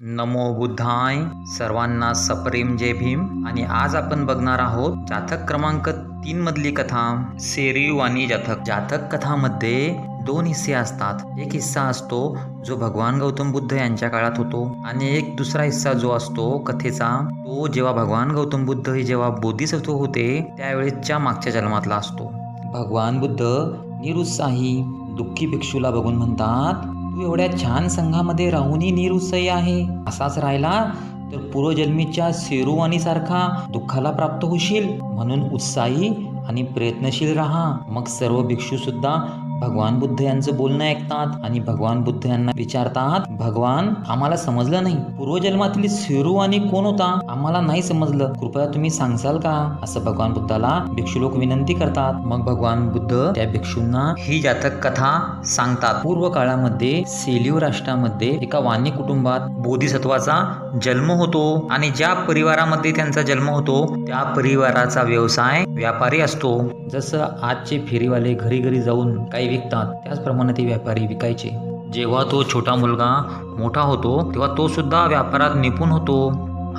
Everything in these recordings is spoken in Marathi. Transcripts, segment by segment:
नमो बुद्धाय सर्वांना सप्रेम जय भीम. आणि आज आपण बघणार आहोत जातक क्रमांक तीन मधली कथा सेरीव आणि जातक. जातक कथामध्ये दोन हिस्से असतात. एक हिस्सा असतो जो भगवान गौतम बुद्ध यांच्या काळात होतो. आणि एक दुसरा हिस्सा जो असतो कथेचा तो जेव्हा भगवान गौतम बुद्ध हे जेव्हा बोधिसत्व होते त्यावेळेसच्या मागच्या जन्मातला असतो. भगवान बुद्ध निरुत्साही दुःखी भिक्षूला बघून म्हणतात तू एवढ्या छान संघामध्ये राहूनही निरुत्साही आहे. असाच राहिला तर पूर्वजन्मीच्या सेरुवानी सारखा दुःखाला प्राप्त होशील. म्हणून उत्साही आणि प्रयत्नशील राहा. मग सर्व भिक्षू सुद्धा भगवान बुद्ध यांचं बोलणं ऐकतात आणि भगवान बुद्ध यांना विचारतात भगवान आम्हाला समजलं नाही. पूर्वजन्मातील सेरुवानी कोण होता? आम्हाला नाही समजलं. कृपया तुम्ही सांगसाल का? असं भगवान बुद्धाला भिक्षू लोक विनंती करतात. मग भगवान बुद्ध त्या भिक्षूंना ही जातक कथा सांगतात. पूर्व काळामध्ये सेलिव राष्ट्रामध्ये एका वाणी कुटुंबात बोधिसत्वाचा जन्म होतो आणि ज्या परिवारामध्ये त्यांचा जन्म होतो त्या परिवाराचा व्यवसाय व्यापारी असतो. जसं आजचे फेरीवाले घरी घरी जाऊन काही विकतात. त्याचप्रमाणे ते व्यापारी विकायचे. जेव्हा तो छोटा मुलगा मोठा होतो तेव्हा तो सुद्धा व्यापारात निपुण होतो.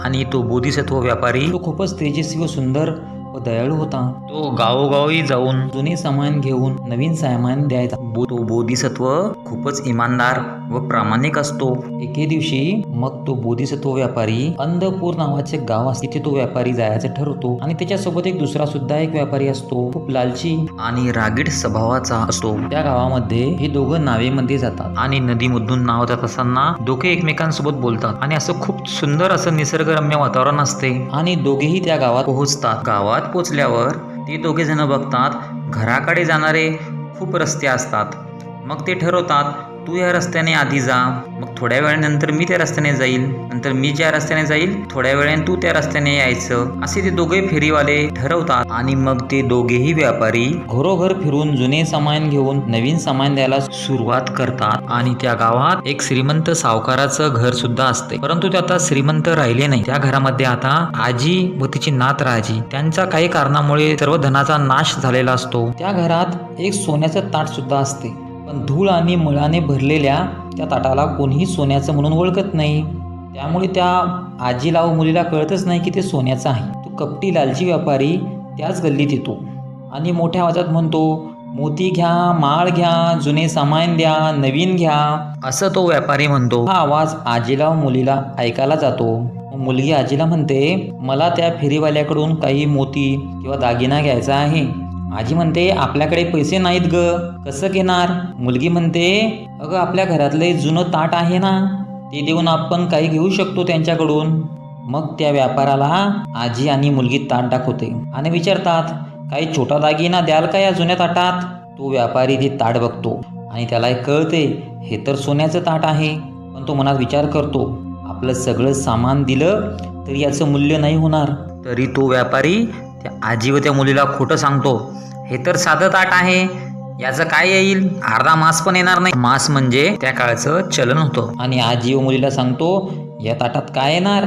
आणि तो बोधिसत्व व्यापारी तो खूपच तेजस्वी व सुंदर व दयाळू होता. तो गावोगावी जाऊन जुने सामान घेऊन नवीन सामान द्यायचा. तो बोधिसत्व खूपच इमानदार व प्रामाणिक असतो. एके दिवशी मग तो बोधिसत्व व्यापारी अंधपूर नावाचे गाव असते. तिथे तो व्यापारी जायचं ठरवतो आणि त्याच्यासोबत एक दुसरा सुद्धा एक व्यापारी असतो. खूप लालची आणि रागीट स्वभावाचा असतो. त्या गावामध्ये हे दोघं नावेमध्ये जातात. आणि नदीमधून नाव जात असताना दोघे एकमेकांसोबत बोलतात. आणि असं खूप सुंदर असं निसर्गरम्य वातावरण असते. आणि दोघेही त्या गावात पोहोचतात. गावात पोचल्यावर ते दोघेजणं बघतात घराकडे जाणारे खूप रस्ते असतात. मग ते ठरवतात तू या रस्त्याने आधी जा मग थोड्या वेळानंतर मी त्या रस्त्याने जाईल नंतर मी ज्या रस्त्याने जाईल थोड्या वेळाने तू त्या रस्त्याने यायचं. असे ते दोघे फेरीवाले ठरवतात. आणि मग ते दोघेही व्यापारी घरोघर फिरून जुने सामान घेऊन नवीन सामान द्यायला सुरुवात करतात. आणि त्या गावात एक श्रीमंत सावकाराचं घर सुद्धा असते. परंतु ते आता श्रीमंत राहिले नाही. त्या घरामध्ये आता आजी व तिची नात राहायची. त्यांच्या काही कारणामुळे सर्व धनाचा नाश झालेला असतो. त्या घरात एक सोन्याचं ताट सुद्धा असते. पण धूळ आणि मळाने भरलेल्या त्या ताटाला कोणीही सोन्याचं म्हणून ओळखत नाही. त्यामुळे त्या आजीला व मुलीला कळतच नाही की ते सोन्याचं आहे. तो कपटी लालची व्यापारी त्याच गल्लीत येतो आणि मोठ्या आवाजात म्हणतो मोती घ्या माळ घ्या जुने सामान द्या नवीन घ्या. असं तो व्यापारी म्हणतो. हा आवाज आजीला व मुलीला ऐकायला जातो. मुलगी आजीला म्हणते मला त्या फेरीवाल्याकडून काही मोती किंवा दागिना घ्यायचा आहे. आजी म्हणते आपल्याकडे पैसे नाहीत ग. कसं घेणार? मुलगी म्हणते अगं आपल्या घरातले जुनं ताट आहे ना ते देऊन आपण काही घेऊ शकतो त्यांच्याकडून. मग त्या व्यापाराला आजी आणि मुलगी ताट दाखवते आणि विचारतात काही छोटा दागिना द्याल का या जुन्या ताटात? तो व्यापारी ते ताट बघतो आणि त्याला एक कळते हे तर सोन्याचं ताट आहे. पण तो मनात विचार करतो आपलं सगळं सामान दिलं तरी याचं मूल्य नाही होणार. तरी तो व्यापारी त्या आजी व त्या मुलीला खोटं सांगतो. हे तर साधं ताट आहे. याचं काय येईल? अर्धा मास पण येणार नाही. मास म्हणजे त्या काळचं चलन होतं. आणि आजी व मुलीला सांगतो या ताटात काय येणार?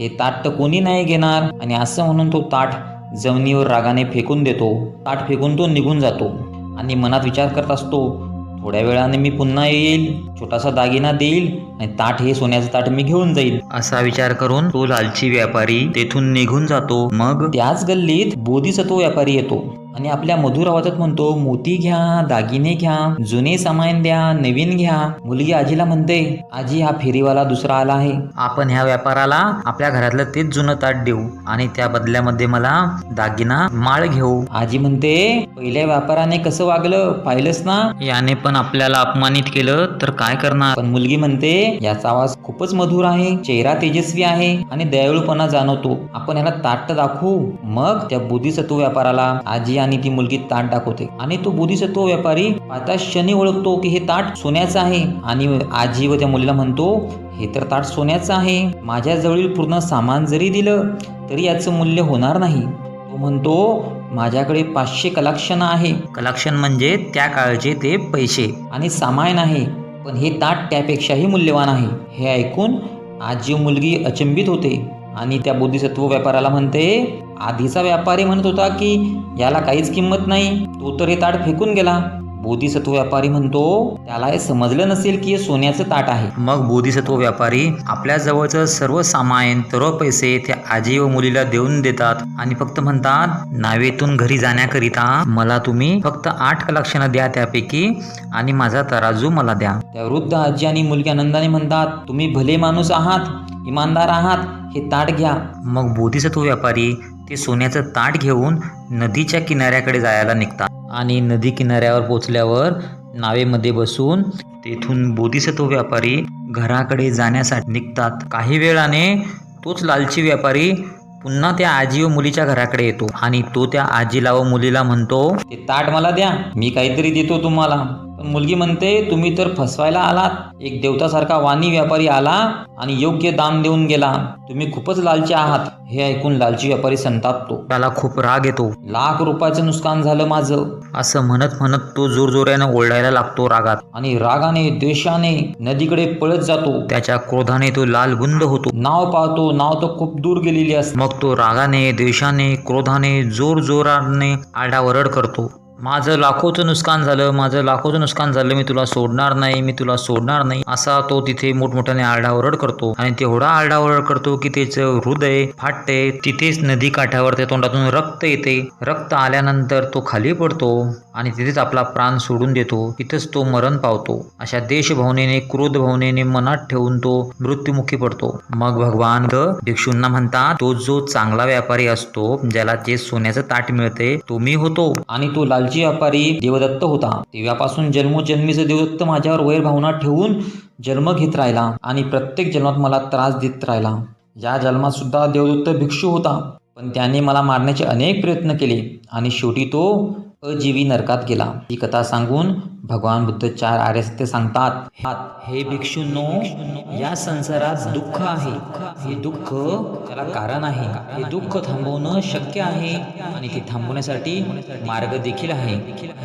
हे ताट तर कोणी नाही घेणार. आणि असं म्हणून तो ताट जमिनीवर रागाने फेकून देतो. ताट फेकून तो निघून जातो. आणि मनात विचार करत असतो थोड्या वेळाने मी पुन्हा येईल छोटासा दागिना देईल आणि ताट हे सोन्याचं ताट मी घेऊन जाईल. असा विचार करून तो लालची व्यापारी तेथून निघून जातो. मग? त्याच गल्लीत बोधिसत्व व्यापारी येतो. आणि आपल्या मधुर आवाजात म्हणतो मोती घ्या दागिने घ्या जुने सामान द्या नवीन घ्या. मुलगी आजीला म्हणते आजी हा फेरीवाला दुसरा आला आहे. आपण ह्या व्यापाराला आपल्या घरातलं तेच जुनं ताट देऊ आणि त्या बदल्यामध्ये मला दागिना माळ घेऊ. आजी म्हणते पहिल्या व्यापाराने कसं वागलं पाहिलंच ना? याने पण आपल्याला अपमानित केलं तर काय करणार? पण मुलगी म्हणते याचा आवाज खूपच मधुर आहे चेहरा तेजस्वी आहे आणि दयाळूपणा जाणवतो. आपण याला ताट दाखवू. मग त्या बोधिसत्व व्यापाराला आजी आणि ती मुलगी ताट दाखवते. आणि तो बोधिसत्व व्यापारी पाहता क्षणी ओळखतो की हे ताट सोन्याचं आहे. आणि आजी व त्या मुलीला म्हणतो हे तर ताट सोन्याचं आहे. माझ्याजवळील पूर्ण सामान जरी दिलं तरी याचं मूल्य होणार नाही. तो म्हणतो माझ्याकडे पाचशे कलाक्षण आहे. कलाक्षण म्हणजे त्या काळचे ते पैसे. आणि सामान आहे पण हे ताट त्यापेक्षाही मूल्यवान आहे. हे ऐकून आजी मुलगी अचंबित होते. आणि त्या बोधिसत्व व्यापाराला म्हणते आधीचा व्यापारी म्हणत होता की याला काहीच किंमत नाही. तो तर हे ताट फेकून गेला. बोधिसत्व व्यापारी म्हणतो त्याला हे समजलं नसेल की हे सोन्याचं ताट आहे. मग बोधिसत्व व्यापारी आपल्या जवळचं सर्व सामान सर्व पैसे त्या आजी व मुलीला देऊन देतात आणि फक्त म्हणतात नावेतून घरी जाण्याकरिता मला तुम्ही फक्त आठ लक्षणं द्या त्यापैकी आणि माझा तराजू मला द्या. त्या वृद्ध आजी आणि मुलगी आनंदाने म्हणतात तुम्ही भले माणूस आहात इमानदार आहात हे ताट घ्या. मग बोधिसत्व व्यापारी ते सोन्याचं ताट घेऊन नदीच्या किनाऱ्याकडे जायला निघतात. आणि नदी किनाऱ्यावर पोचल्यावर नावेमध्ये बसून तेथून बोधिसत्व व्यापारी घराकडे जाण्यासाठी निघतात. काही वेळाने तोच लालची व्यापारी पुन्हा त्या आजी व मुलीच्या घराकडे येतो आणि तो त्या आजीला व मुलीला म्हणतो ते ताट मला द्या मी काहीतरी देतो तुम्हाला. पण मुलगी म्हणते तुम्ही तर फसवायला आलात. एक देवतासारखा वाणी व्यापारी आला आणि योग्य दाम देऊन गेला. तुम्ही खूपच लालची आहात. हे ऐकून लालची व्यापारी संतापतो. त्याला खूप राग येतो. लाख रुपयाचं नुकसान झालं माझं. असं म्हणत म्हणत तो जोरजोऱ्यानं ओरडायला लागतो रागात. आणि रागाने द्वेषाने नदीकडे पळत जातो. त्याच्या क्रोधाने तो लाल बुंद होतो. नाव पाहतो नाव तर खूप दूर गेलेली असते. मग तो रागाने द्वेषाने क्रोधाने जोर जोराने आरडाओरड करतो. माझं लाखोचं नुकसान झालं माझं लाखोचं नुकसान झालं मी तुला सोडणार नाही मी तुला सोडणार नाही असा तो तिथे मोठमोठ्याने आरडाओरड करतो. आणि तेवढा आरडाओरड करतो की त्याचं हृदय फाटते तिथेच नदी काठावर त्या तोंडातून रक्त येते. रक्त आल्यानंतर तो खाली पडतो. आणि तिथेच आपला प्राण सोडून देतो तिथेच तो मरण पावतो. अशा देशभावनेने क्रोध भावनेने मनात ठेवून तो मृत्युमुखी पडतो. मग भगवान ग भिक्षूंना म्हणतात तो जो चांगला व्यापारी असतो ज्याला जे सोन्याचं ताट मिळते तो मी होतो. आणि तो लालची व्यापारी देवदत्त होता. तेव्हापासून जन्मोजन्मीचं देवदत्त माझ्यावर वैर भावना ठेवून जन्म घेत राहिला आणि प्रत्येक जन्मात मला त्रास देत राहिला. या जन्मात सुद्धा देवदत्त भिक्षू होता. पण त्याने मला मारण्याचे अनेक प्रयत्न केले आणि शेवटी तो अजीवी नरकात गेला. ही कथा सांगून भगवान बुद्ध चार आर्य सत्य सांगतात. हात हे भिक्षूंनो या संसारात दुःख आहे. हे दुःख त्याला कारण आहे. हे दुःख थांबवणं शक्य आहे आणि ते थांबवण्यासाठी मार्ग देखील आहे.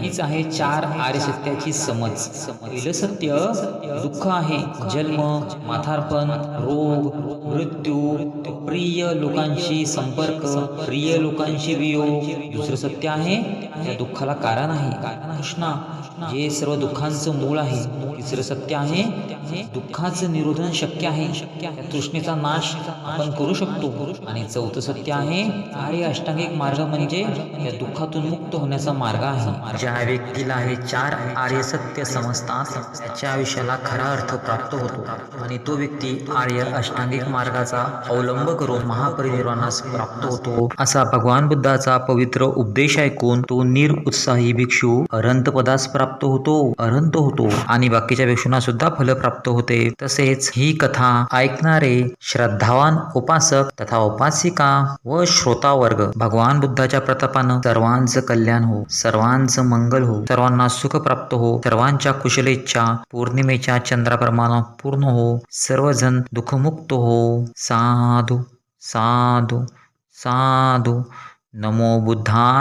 हीच आहे चार आर्य सत्याची समज. पहिलं सत्य दुःख आहे. जन्म माथार्पण रोग मृत्यू प्रिय लोकांशी संपर्क प्रिय लोकांशी वियोग. दुसरं सत्य आहे त्या दुःखाला कारण आहे. कृष्णा हे सर्व दुःखांचं मूळ आहे तिसरं सत्य आहे. दुःखाचं निरोधन शक्य आहे. तृष्णेचा नाश आपण करू शकतो. आणि चौथं सत्य आहे आर्य अष्टांगिक मार्ग म्हणजे या दुःखातून मुक्त होण्याचा मार्ग आहे. ज्या व्यक्तीला हे चार आर्य सत्य समजतात त्याच्या आयुष्याला खरा अर्थ प्राप्त होतो. आणि तो व्यक्ती आर्य अष्टांगिक मार्गाचा अवलंब करून महापरिनिर्वाणास प्राप्त होतो. असा भगवान बुद्धाचा पवित्र उपदेश ऐकून तो उत्साही भिक्षू अरंत पदास प्राप्त होतो अरंत होतो आणि बाकीच्या भिक्षूंना सुद्धा फल प्राप्त होते. तसेच ही कथा ऐकणारे श्रद्धावान उपासक तथा उपासिका व श्रोता वर्ग भगवान बुद्धाच्या प्रतापानं सर्वांचं कल्याण हो सर्वांचं मंगल हो सर्वांना सुख प्राप्त हो सर्वांच्या कुशलेच्छा पौर्णिमेच्या चंद्राप्रमाणे पूर्ण हो सर्वजण दुःखमुक्त हो. साधू साधू साधू. नमो बुद्धा